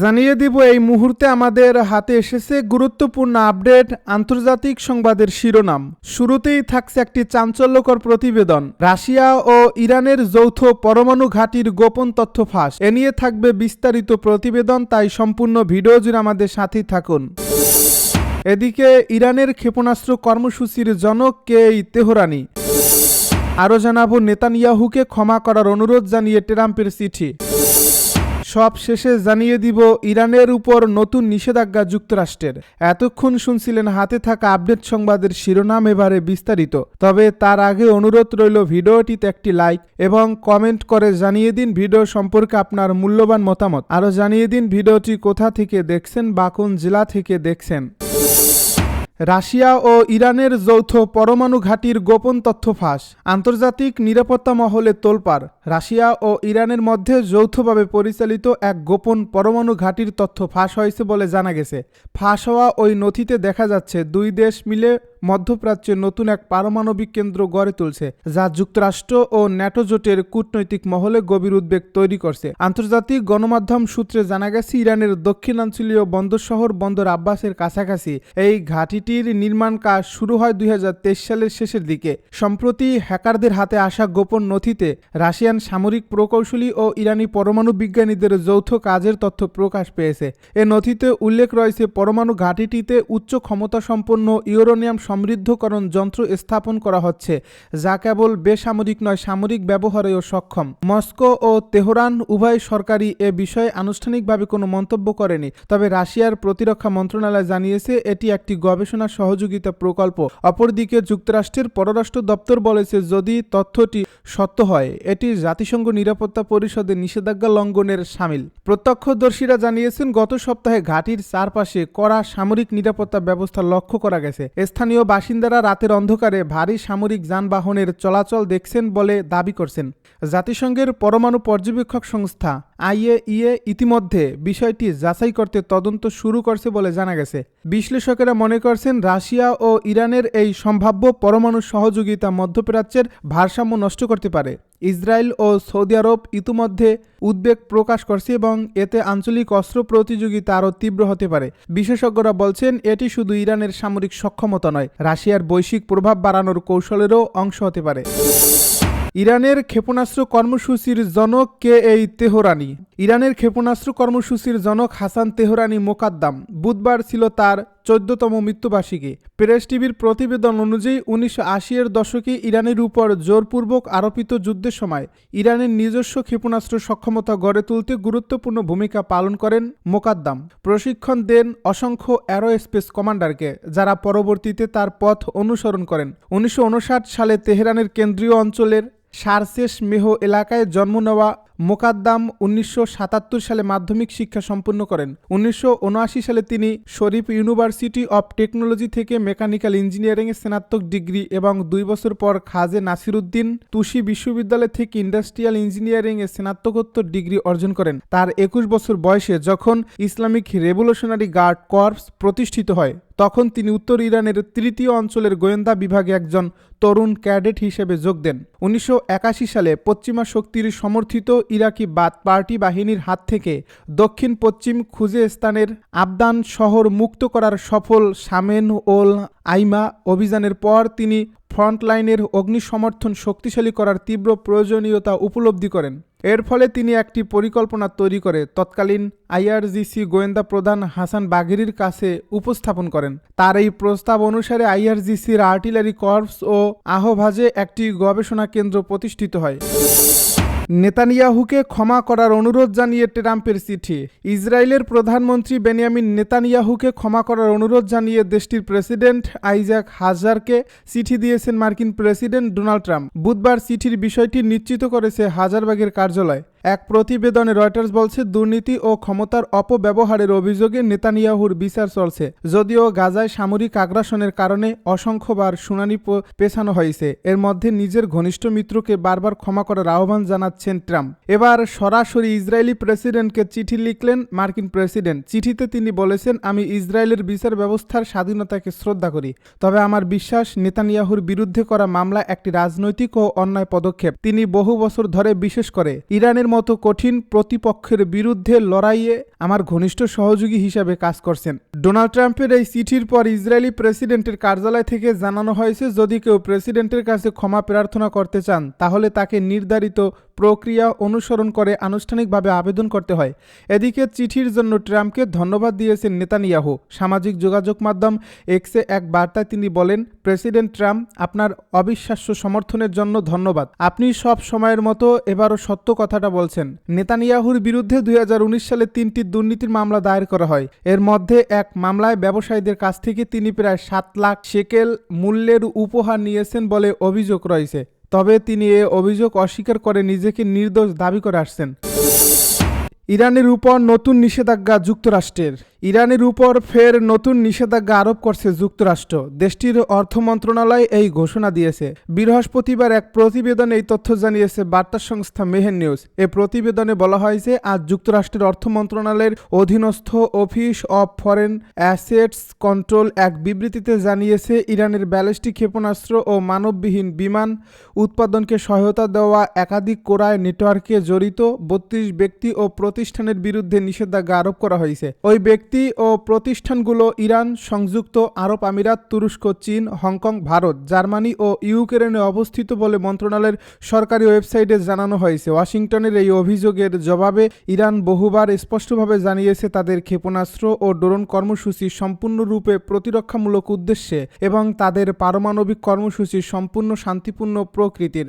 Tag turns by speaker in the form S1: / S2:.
S1: জানিয়ে দিব এই মুহূর্তে আমাদের হাতে এসেছে গুরুত্বপূর্ণ আপডেট আন্তর্জাতিক সংবাদের শিরোনাম শুরুতেই থাকছে একটি চাঞ্চল্যকর প্রতিবেদন রাশিয়া ও ইরানের যৌথ পরমাণু ঘাটির গোপন তথ্য ফাঁস এ নিয়ে থাকবে বিস্তারিত প্রতিবেদন তাই সম্পূর্ণ ভিডিও জুড়ে আমাদের সাথেই থাকুন এদিকে ইরানের ক্ষেপণাস্ত্র কর্মসূচির জনক কে তেহরানি আরও জানাবো নেতানিয়াহুকে ক্ষমা করার অনুরোধ জানিয়ে ট্রাম্পের চিঠি সব শেষে জানিয়ে দিব ইরানের উপর নতুন নিষেধাজ্ঞা যুক্তরাষ্ট্রের এতক্ষণ শুনছিলেন হাতে থাকা আপডেট সংবাদের শিরোনাম এবারে বিস্তারিত তবে তার আগে অনুরোধ রইল ভিডিওটিতে একটি লাইক এবং কমেন্ট করে জানিয়ে দিন ভিডিও সম্পর্কে আপনার মূল্যবান মতামত আরও জানিয়ে দিন ভিডিওটি কোথা থেকে দেখছেন বা কোন জেলা থেকে দেখছেন রাশিয়া ও ইরানের যৌথ পরমাণু ঘাঁটির গোপন তথ্য ফাঁস আন্তর্জাতিক নিরাপত্তা মহলে তোলপার রাশিয়া ও ইরানের মধ্যে যৌথভাবে পরিচালিত এক গোপন পরমাণু ঘাঁটির তথ্য ফাঁস হয়েছে বলে জানা গেছে ফাঁস হওয়া ওই নথিতে দেখা যাচ্ছে দুই দেশ মিলে মধ্যপ্রাচ্যে নতুন এক পারমাণবিক কেন্দ্র গড়ে তুলছে যা যুক্তরাষ্ট্র ও ন্যাটো জোটের কূটনৈতিক মহলে গভীর উদ্বেগ তৈরি করছে আন্তর্জাতিক গণমাধ্যম সূত্রে জানা গেছে ইরানের দক্ষিণাঞ্চলীয় বন্দর শহর বন্দর আব্বাসের কাছাকাছি এই ঘাঁটিটির নির্মাণ কাজ শুরু হয় দুই সালের শেষের দিকে সম্প্রতি হ্যাকারদের হাতে আসা গোপন নথিতে রাশিয়ান সামরিক প্রকৌশলী ও ইরানি পরমাণু বিজ্ঞানীদের যৌথ কাজের তথ্য প্রকাশ পেয়েছে এ নথিতে উল্লেখ রয়েছে পরমাণু ঘাঁটিটিতে উচ্চ ক্ষমতা সম্পন্ন ইউরোনিয়াম সমৃদ্ধকরণ যন্ত্র স্থাপন করা হচ্ছে যা কেবল বেসামরিক নয় সামরিক ব্যবহারেও সক্ষম মস্কো ও তেহরান উভয় সরকারই এ বিষয়ে আনুষ্ঠানিকভাবে কোনো মন্তব্য করেনি তবে রাশিয়ার প্রতিরক্ষা মন্ত্রণালয় জানিয়েছে এটি একটি গবেষণা সহযোগিতা প্রকল্প অপরদিকে যুক্তরাষ্ট্রের পররাষ্ট্র দপ্তর বলেছে যদি তথ্যটি সত্য হয় এটি জাতিসংঘ নিরাপত্তা পরিষদের নিষেধাজ্ঞা লঙ্ঘনের সামিল প্রত্যক্ষদর্শীরা জানিয়েছেন গত সপ্তাহে ঘাটির চারপাশে কড়া সামরিক নিরাপত্তা ব্যবস্থা লক্ষ্য করা গেছে স্থানীয় স্থানীয় বাসিন্দারা রাতের অন্ধকারে ভারী সামরিক যানবাহনের চলাচল দেখছেন বলে দাবি করছেন জাতিসংঘের পরমাণু পর্যবেক্ষক সংস্থা আইএইএ ইতিমধ্যে বিষয়টি যাচাই করতে তদন্ত শুরু করছে বলে জানা গেছে বিশ্লেষকেরা মনে করছেন রাশিয়া ও ইরানের এই সম্ভাব্য পরমাণু সহযোগিতা মধ্যপ্রাচ্যের ভারসাম্য নষ্ট করতে পারে ইসরায়েল ও সৌদি আরব ইতিমধ্যে উদ্বেগ প্রকাশ করছে এবং এতে আঞ্চলিক অস্ত্র প্রতিযোগিতা আরও তীব্র হতে পারে বিশেষজ্ঞরা বলছেন এটি শুধু ইরানের সামরিক সক্ষমতা নয় রাশিয়ার বৈশ্বিক প্রভাব বাড়ানোর কৌশলেরও অংশ হতে পারে ইরানের ক্ষেপণাস্ত্র কর্মসূচির জনক কে এই তেহরানি ইরানের ক্ষেপণাস্ত্র কর্মসূচির জনক হাসান তেহরানি মোকাদ্দাম বুধবার ছিল তার চোদ্দতম মৃত্যুবার্ষিকী প্রেস টিভির প্রতিবেদন অনুযায়ী উনিশশো আশির দশকে ইরানের উপর জোরপূর্বক আরোপিত যুদ্ধের সময় ইরানের নিজস্ব ক্ষেপণাস্ত্র সক্ষমতা গড়ে তুলতে গুরুত্বপূর্ণ ভূমিকা পালন করেন মোকাদ্দাম প্রশিক্ষণ দেন অসংখ্য অ্যারো স্পেস কমান্ডারকে যারা পরবর্তীতে তার পথ অনুসরণ করেন উনিশশো সালে তেহরানের কেন্দ্রীয় অঞ্চলের সারসেস মেহ এলাকায় জন্ম নেওয়া মোকাদ্দাম উনিশশো সালে মাধ্যমিক শিক্ষা সম্পন্ন করেন উনিশশো সালে তিনি শরীফ ইউনিভার্সিটি অব টেকনোলজি থেকে মেকানিক্যাল ইঞ্জিনিয়ারিংয়ে স্নাতক ডিগ্রি এবং দুই বছর পর খাজে নাসিরুদ্দিন তুষি বিশ্ববিদ্যালয় থেকে ইন্ডাস্ট্রিয়াল ইঞ্জিনিয়ারিংয়ে স্নাতকোত্তর ডিগ্রি অর্জন করেন তার একুশ বছর বয়সে যখন ইসলামিক রেভলিউশনারি গার্ড কর্পস প্রতিষ্ঠিত হয় তখন তিনি উত্তর ইরানের তৃতীয় অঞ্চলের গোয়েন্দা বিভাগে একজন তরুণ ক্যাডেট হিসেবে যোগ দেন উনিশশো সালে পশ্চিমা শক্তির সমর্থিত ইরাকি বাদ পার্টি বাহিনীর হাত থেকে দক্ষিণ পশ্চিম স্থানের আবদান শহর মুক্ত করার সফল সামেন ওল আইমা অভিযানের পর তিনি ফ্রন্টলাইনের অগ্নি সমর্থন শক্তিশালী করার তীব্র প্রয়োজনীয়তা উপলব্ধি করেন এর ফলে তিনি একটি পরিকল্পনা তৈরি করে তৎকালীন আইআরজিসি গোয়েন্দা প্রধান হাসান বাঘেরির কাছে উপস্থাপন করেন তার এই প্রস্তাব অনুসারে আইআরজিসির আর্টিলারি কর্পস ও আহভাজে একটি গবেষণা কেন্দ্র প্রতিষ্ঠিত হয় নেতানিয়াহুকে ক্ষমা করার অনুরোধ জানিয়ে ট্রাম্পের চিঠি ইসরায়েলের প্রধানমন্ত্রী বেনিয়ামিন নেতানিয়াহুকে ক্ষমা করার অনুরোধ জানিয়ে দেশটির প্রেসিডেন্ট আইজাক হাজারকে চিঠি দিয়েছেন মার্কিন প্রেসিডেন্ট ডোনাল্ড ট্রাম্প বুধবার চিঠির বিষয়টি নিশ্চিত করেছে হাজারবাগের কার্যালয় এক প্রতিবেদনে রয়টার্স বলছে দুর্নীতি ও ক্ষমতার অপব্যবহারের অভিযোগে নেতানিয়াহুর বিচার চলছে যদিও গাজায় সামরিক আগ্রাসনের কারণে অসংখ্যবার শুনানি পেছানো হয়েছে এর মধ্যে নিজের ঘনিষ্ঠ মিত্রকে বারবার ক্ষমা করার আহ্বান জানাচ্ছেন ট্রাম্প এবার সরাসরি ইসরায়েলি প্রেসিডেন্টকে চিঠি লিখলেন মার্কিন প্রেসিডেন্ট চিঠিতে তিনি বলেছেন আমি ইসরায়েলের বিচার ব্যবস্থার স্বাধীনতাকে শ্রদ্ধা করি তবে আমার বিশ্বাস নেতানিয়াহুর বিরুদ্ধে করা মামলা একটি রাজনৈতিক ও অন্যায় পদক্ষেপ তিনি বহু বছর ধরে বিশেষ করে ইরানের মতো কঠিন প্রতিপক্ষের বিরুদ্ধে লড়াইয়ে আমার ঘনিষ্ঠ সহযোগী হিসাবে কাজ করছেন ডোনাল্ড ট্রাম্পের এই চিঠির পর ইসরায়েলি প্রেসিডেন্টের কার্যালয় থেকে জানানো হয়েছে যদি কেউ প্রেসিডেন্টের কাছে ক্ষমা প্রার্থনা করতে চান তাহলে তাকে নির্ধারিত প্রক্রিয়া অনুসরণ করে আনুষ্ঠানিকভাবে আবেদন করতে হয় এদিকে চিঠির জন্য ট্রাম্পকে ধন্যবাদ দিয়েছেন নেতানিয়াহু সামাজিক যোগাযোগ মাধ্যম এক্সে এক বার্তায় তিনি বলেন প্রেসিডেন্ট ট্রাম্প আপনার অবিশ্বাস্য সমর্থনের জন্য ধন্যবাদ আপনি সব সময়ের মতো এবারও সত্য কথাটা বলছেন নেতানিয়াহুর বিরুদ্ধে দুই সালে তিনটি দুর্নীতির মামলা দায়ের করা হয় এর মধ্যে এক মামলায় ব্যবসায়ীদের কাছ থেকে তিনি প্রায় সাত লাখ সেকেল মূল্যের উপহার নিয়েছেন বলে অভিযোগ রয়েছে তবে তিনি এ অভিযোগ অস্বীকার করে নিজেকে নির্দোষ দাবি করে আসছেন ইরানের উপর নতুন নিষেধাজ্ঞা যুক্তরাষ্ট্রের ইরানের উপর ফের নতুন নিষেধাজ্ঞা আরোপ করছে যুক্তরাষ্ট্র দেশটির অর্থ মন্ত্রণালয় এই ঘোষণা দিয়েছে বৃহস্পতিবার এক প্রতিবেদনে এই তথ্য জানিয়েছে বার্তা সংস্থা মেহের নিউজ এ প্রতিবেদনে বলা হয় যে আজ যুক্তরাষ্ট্রের অর্থ মন্ত্রণালয়ের অধীনস্থ office of foreign assets control এক বিবৃতিতে জানিয়েছে ইরানের ব্যালিস্টিক ক্ষেপণাস্ত্র ও মানববিহীন বিমান উৎপাদনকে সহায়তা দেওয়া একাধিক কোরায় নেটওয়ার্কে জড়িত বত্রিশ ব্যক্তি ও প্রতিষ্ঠানের বিরুদ্ধে নিষেধাজ্ঞা আরোপ করা হয়েছে ওই ব্যক্তি ব্যক্তি ও প্রতিষ্ঠানগুলো ইরান সংযুক্ত আরব আমিরাত তুরস্ক চীন হংকং ভারত জার্মানি ও ইউক্রেনে অবস্থিত বলে মন্ত্রণালয়ের সরকারি ওয়েবসাইটে জানানো হয়েছে ওয়াশিংটনের এই অভিযোগের জবাবে ইরান বহুবার স্পষ্টভাবে জানিয়েছে তাদের ক্ষেপণাস্ত্র ও ড্রোন কর্মসূচি সম্পূর্ণরূপে প্রতিরক্ষামূলক উদ্দেশ্যে এবং তাদের পারমাণবিক কর্মসূচি সম্পূর্ণ শান্তিপূর্ণ প্রকৃতির